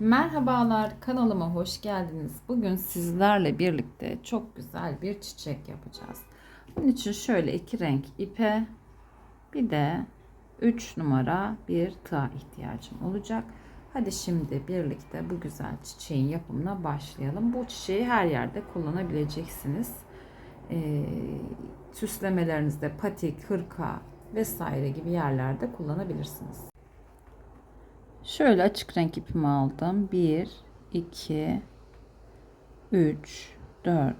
Merhabalar kanalıma hoş geldiniz. Bugün sizlerle birlikte çok güzel bir çiçek yapacağız. Bunun için şöyle iki renk ipe bir de 3 numara bir tığ ihtiyacım olacak. Hadi şimdi birlikte bu güzel çiçeğin yapımına başlayalım. Bu çiçeği her yerde kullanabileceksiniz. Ee, süslemelerinizde patik, hırka vesaire gibi yerlerde kullanabilirsiniz. Şöyle açık renk ipimi aldım. 1, 2, 3, 4,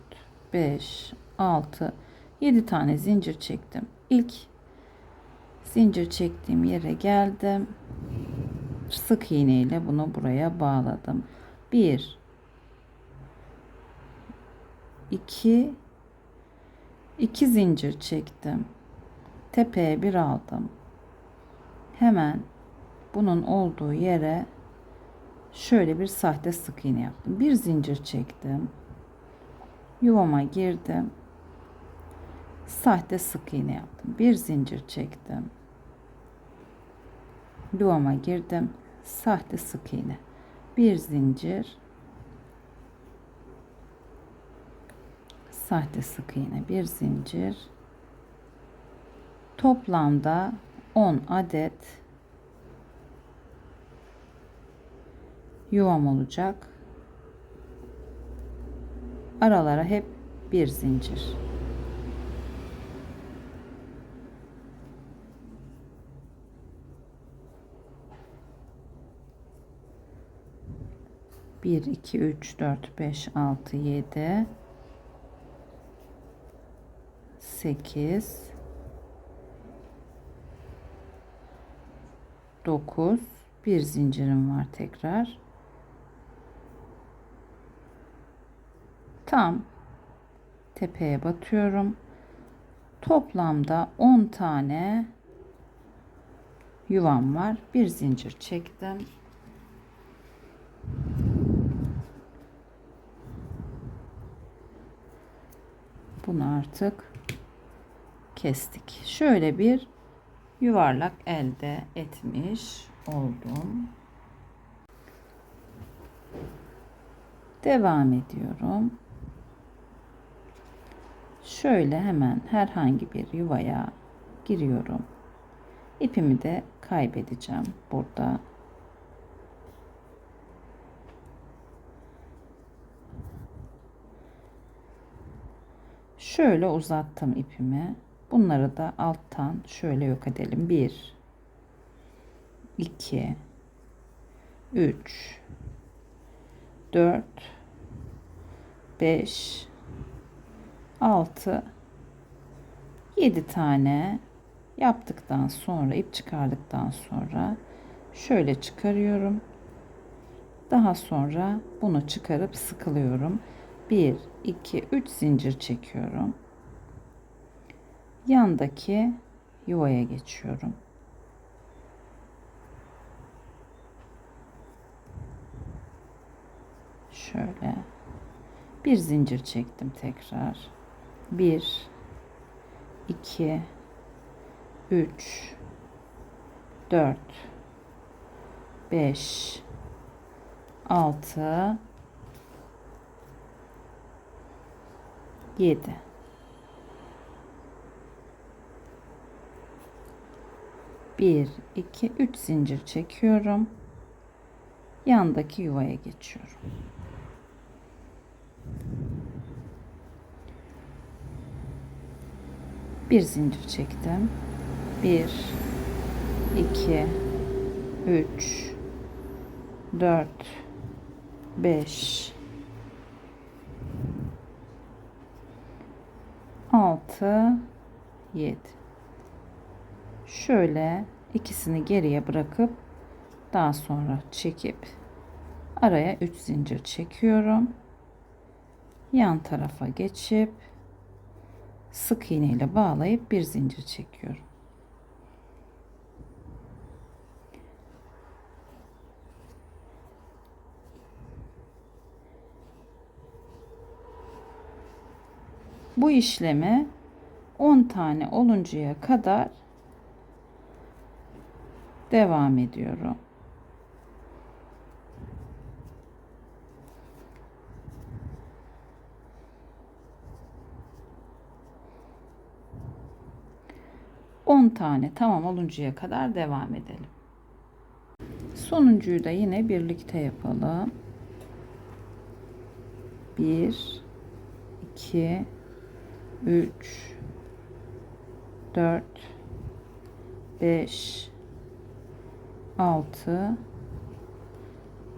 5, 6, 7 tane zincir çektim. İlk zincir çektiğim yere geldim. Sık iğne ile bunu buraya bağladım. 1, 2, 2 zincir çektim. Tepeye bir aldım. Hemen bunun olduğu yere şöyle bir sahte sık iğne yaptım. Bir zincir çektim. Yuvama girdim. Sahte sık iğne yaptım. Bir zincir çektim. Yuvama girdim. Sahte sık iğne. Bir zincir. Sahte sık iğne. Bir zincir. Toplamda 10 adet yuvam olacak. Aralara hep bir zincir. Bir, iki, üç, dört, beş, altı, yedi, sekiz, dokuz, bir zincirim var tekrar. Tam tepeye batıyorum. Toplamda 10 tane yuvam var. Bir zincir çektim. Bunu artık kestik. Şöyle bir yuvarlak elde etmiş oldum. Devam ediyorum. Şöyle hemen herhangi bir yuvaya giriyorum. İpimi de kaybedeceğim burada. Şöyle uzattım ipimi. Bunları da alttan şöyle yok edelim. 1 2 3 4 5 6 7 tane yaptıktan sonra ip çıkardıktan sonra şöyle çıkarıyorum. Daha sonra bunu çıkarıp sıkılıyorum. 1 2 3 zincir çekiyorum. Yandaki yuvaya geçiyorum. Şöyle bir zincir çektim tekrar. 1 2 3 4 5 6 7 1 2 3 zincir çekiyorum. Yandaki yuvaya geçiyorum. Bir zincir çektim. 1 2 3 4 5 6 7 Şöyle ikisini geriye bırakıp daha sonra çekip araya 3 zincir çekiyorum. Yan tarafa geçip sık iğne ile bağlayıp bir zincir çekiyorum. Bu işlemi 10 tane oluncaya kadar devam ediyorum. 10 tane tamam oluncaya kadar devam edelim. Sonuncuyu da yine birlikte yapalım. 1 2 3 4 5 6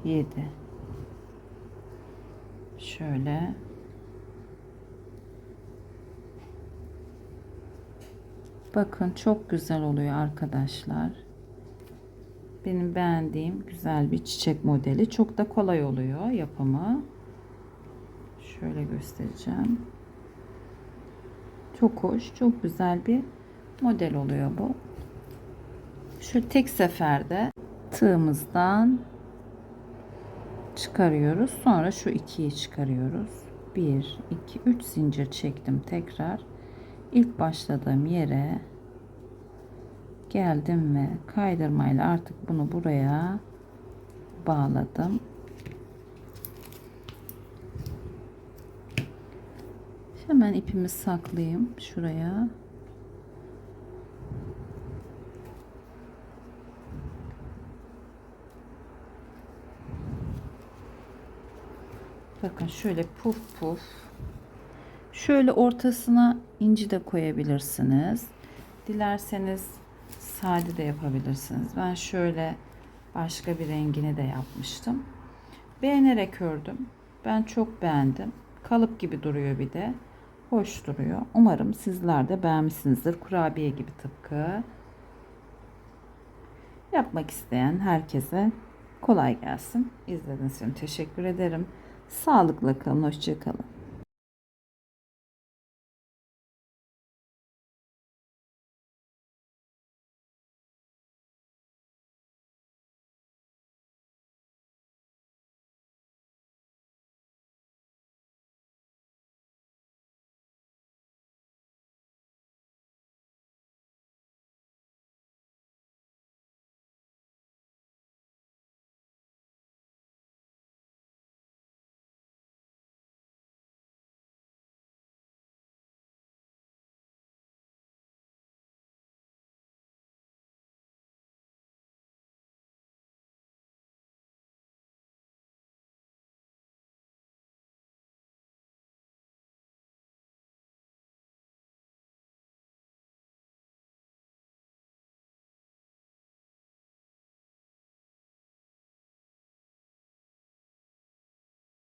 7 şöyle bakın çok güzel oluyor arkadaşlar benim beğendiğim güzel bir çiçek modeli çok da kolay oluyor yapımı şöyle göstereceğim çok hoş çok güzel bir model oluyor bu şu tek seferde tığımızdan çıkarıyoruz. Sonra şu ikiyi çıkarıyoruz. 1, 2, 3 zincir çektim tekrar. İlk başladığım yere geldim ve kaydırmayla artık bunu buraya bağladım. Hemen ipimi saklayayım şuraya. Bakın şöyle puf puf. Şöyle ortasına inci de koyabilirsiniz. Dilerseniz sade de yapabilirsiniz. Ben şöyle başka bir rengini de yapmıştım. Beğenerek ördüm. Ben çok beğendim. Kalıp gibi duruyor bir de. Hoş duruyor. Umarım sizler de beğenmişsinizdir. Kurabiye gibi tıpkı. Yapmak isteyen herkese kolay gelsin. İzlediğiniz için teşekkür ederim. Sağlıkla kalın, hoşça kalın.